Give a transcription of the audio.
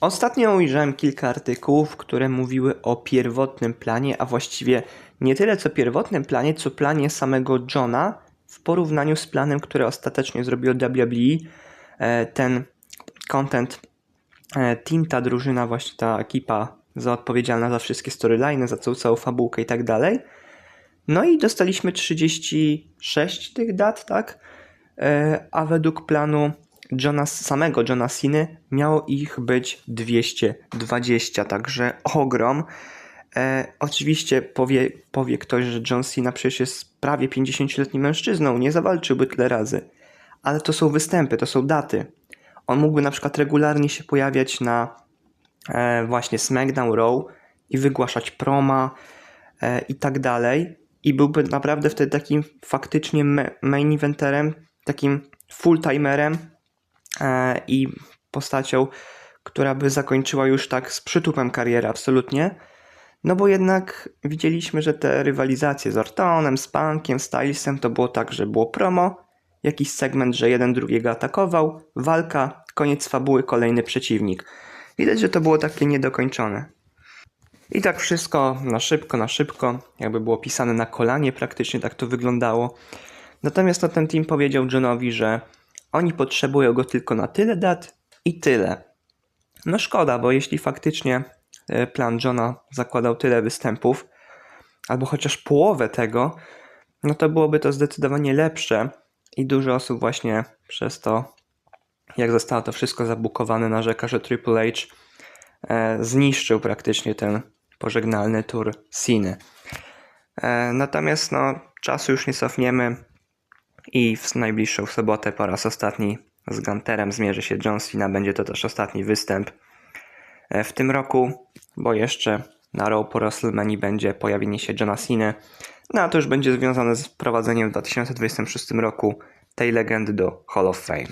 Ostatnio ujrzałem kilka artykułów, które mówiły o pierwotnym planie, a właściwie nie tyle co pierwotnym planie, co planie samego Johna w porównaniu z planem, który ostatecznie zrobił WWE. E, Ten content e, team, ta drużyna, właśnie ta ekipa za odpowiedzialna za wszystkie storyliny, za całą, całą fabułkę i tak dalej. No i dostaliśmy 36 tych dat, tak? E, A według planu Johna, samego Johna Ciny miało ich być 220, także ogrom. E, oczywiście powie, powie ktoś, że John Cena przecież jest prawie 50-letnim mężczyzną, nie zawalczyłby tyle razy. Ale to są występy, to są daty. On mógłby na przykład regularnie się pojawiać na e, właśnie SmackDown Raw i wygłaszać proma e, i tak dalej. I byłby naprawdę wtedy takim faktycznie main eventerem, takim full-timerem e, i postacią, która by zakończyła już tak z przytupem karierę absolutnie. No bo jednak widzieliśmy, że te rywalizacje z Ortonem, z Punkiem, Stylesem to było tak, że było promo, jakiś segment, że jeden drugiego atakował, walka, koniec fabuły, kolejny przeciwnik. Widać, że to było takie niedokończone. I tak wszystko na szybko, na szybko, jakby było pisane na kolanie, praktycznie tak to wyglądało. Natomiast ten team powiedział Johnowi, że oni potrzebują go tylko na tyle dat i tyle. No szkoda, bo jeśli faktycznie e, plan Johna zakładał tyle występów, albo chociaż połowę tego, no to byłoby to zdecydowanie lepsze i dużo osób właśnie przez to, jak zostało to wszystko zabukowane, narzeka, że Triple H e, zniszczył praktycznie ten pożegnalny tour Ciny. E, natomiast no, czasu już nie cofniemy i w najbliższą sobotę po raz ostatni z Gunterem zmierzy się John Cena. Będzie to też ostatni występ e, w tym roku, bo jeszcze na Raw po WrestleMania będzie pojawienie się Johna Cena. No a to już będzie związane z wprowadzeniem w 2026 roku tej legendy do Hall of Fame.